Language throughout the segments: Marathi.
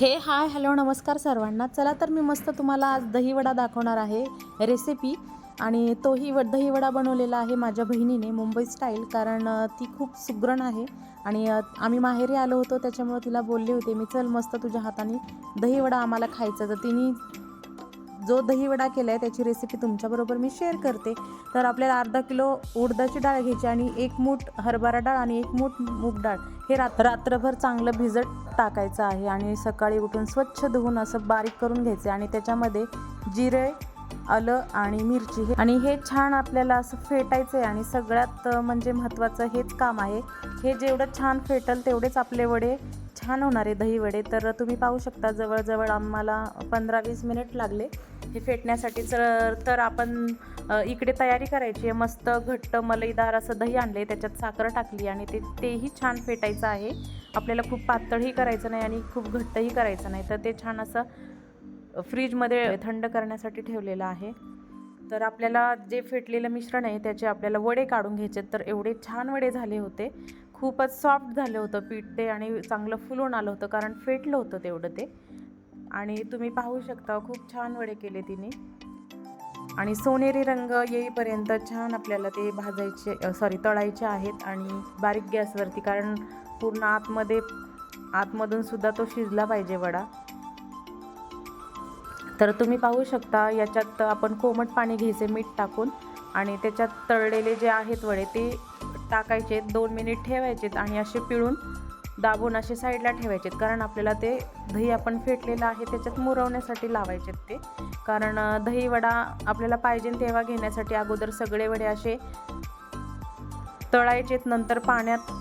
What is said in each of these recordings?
हे हाय हॅलो नमस्कार सर्वांना. चला तर मी मस्त तुम्हाला आज दहीवडा दाखवणार आहे. रेसिपी आणि तोही व दहीवडा बनवलेला आहे माझ्या बहिणीने मुंबई स्टाईल कारण ती खूप सुग्रण आहे. आणि आम्ही माहेरी आलो होतो त्याच्यामुळं तिला बोलले होते मी चल मस्त तुझ्या हाताने दहीवडा आम्हाला खायचा. तर तिने जो दहीवडा केला आहे त्याची रेसिपी तुमच्याबरोबर मी शेअर करते. तर आपल्याला अर्धा किलो उडदाची डाळ घ्यायची आणि एक मूठ हरभरा डाळ आणि एक मूठ मूग डाळ हे रात रात्रभर चांगलं भिजत टाकायचं आहे आणि सकाळी उठून स्वच्छ धुवून असं बारीक करून घ्यायचे आणि त्याच्यामध्ये जिरे आलं आणि मिरची हे आणि हे छान आपल्याला असं फेटायचं आहे आणि सगळ्यात म्हणजे महत्त्वाचं हेच काम आहे. हे जेवढं छान फेटल तेवढेच आपले वडे छान होणारे दही वडे तर तुम्ही पाहू शकता जवळजवळ आम्हाला पंधरा वीस मिनिट लागले. हे फेटण्यासाठी तर तर आपण इकडे तयारी करायची आहे. मस्त घट्ट मलईदार असं दही आणले त्याच्यात साखर टाकली आणि ते तेही छान फेटायचं आहे. आपल्याला खूप पातळही करायचं नाही आणि खूप घट्टही करायचं नाही. तर ते छान असं फ्रीजमध्ये थंड करण्यासाठी ठेवलेलं आहे. तर आपल्याला जे फेटलेलं मिश्रण आहे त्याचे आपल्याला वडे काढून घ्यायचे. तर एवढे छान वडे झाले होते. खूपच सॉफ्ट झालं होतं पीठ ते आणि चांगलं फुलून आलं होतं कारण फेटलं होतं तेवढं ते. आणि तुम्ही पाहू शकता खूप छान वडे केले तिने. आणि सोनेरी रंग येईपर्यंत छान आपल्याला ते भाजायचे सॉरी तळायचे आहेत आणि बारीक गॅसवरती कारण पूर्ण आतमध्ये आतमधून सुद्धा तो शिजला पाहिजे वडा. तर तुम्ही पाहू शकता याच्यात आपण कोमट पाणी घ्यायचे मीठ टाकून. आणि त्याच्यात तळलेले जे आहेत वडे ते टाकायचे दोन मिनिट ठेवायचेत आणि असे पिळून दाबून असे साईडला ठेवायचे कारण आपल्याला ते दही आपण फेटलेलं आहे त्याच्यात मुरवण्यासाठी लावायचे ते. कारण दही वडा आपल्याला पाहिजे तेव्हा घेण्यासाठी अगोदर सगळे वडे असे तळायचेत नंतर पाण्यात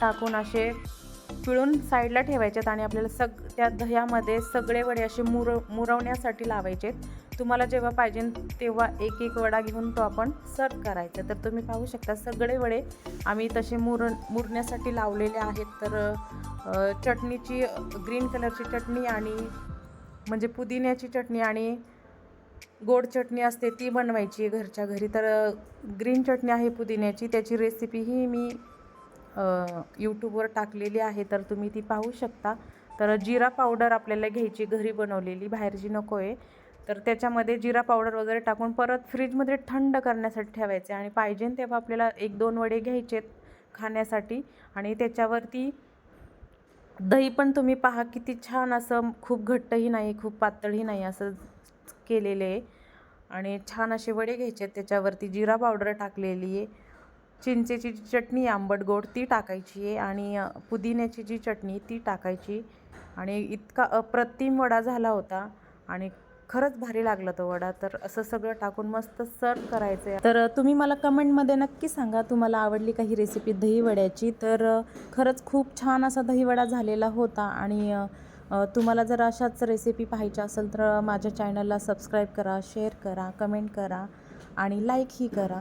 टाकून असे पिळून साईडला ठेवायच्यात आणि आपल्याला सग त्या दह्यामध्ये सगळे वडे असे मुर मुरवण्यासाठी लावायचेत. तुम्हाला जेव्हा पाहिजे तेव्हा एक एक वडा घेऊन तो आपण सर्व करायचा. तर तुम्ही पाहू शकता सगळे वडे आम्ही तसे मुर मुरण्यासाठी लावलेले आहेत. तर चटणीची ग्रीन कलरची चटणी आणि म्हणजे पुदिन्याची चटणी आणि गोड चटणी असते ती बनवायची आहे घरच्या घरी. तर ग्रीन चटणी आहे पुदिन्याची. त्याची रेसिपीही मी यूट्यूबवर टाकलेली आहे तर तुम्ही ती पाहू शकता. तर जिरा पावडर आपल्याला घ्यायची घरी बनवलेली बाहेरची नको आहे तर त्याच्यामध्ये जिरा पावडर वगैरे टाकून परत फ्रीजमध्ये थंड करण्यासाठी ठेवायचे आणि पाहिजे तेव्हा आपल्याला एक दोन वडे घ्यायचेत खाण्यासाठी. आणि त्याच्यावरती दही पण तुम्ही पहा किती छान असं खूप घट्टही नाही खूप पातळही नाही असं केलेले आहे. आणि छान असे वडे घ्यायचे आहेत त्याच्यावरती. जिरा पावडर टाकलेली आहे. चिंचेची जी चटणी आंबट गोड ती टाकायची आहे आणि पुदिन्याची जी चटणी ती टाकायची. आणि इतका अप्रतिम वडा झाला होता आणि खरंच भारी लागला तो वडा. तर असं सगळं टाकून मस्त सर्व करायचं आहे तर तुम्ही मला कमेंटमध्ये नक्की सांगा तुम्हाला आवडली काही रेसिपी दहीवड्याची? तर खरंच खूप छान असा दहीवडा झालेला होता आणि तुम्हाला जर अशाच रेसिपी पाहायच्या असेल तर माझ्या चॅनलला सबस्क्राईब करा शेअर करा कमेंट करा आणि लाईकही करा.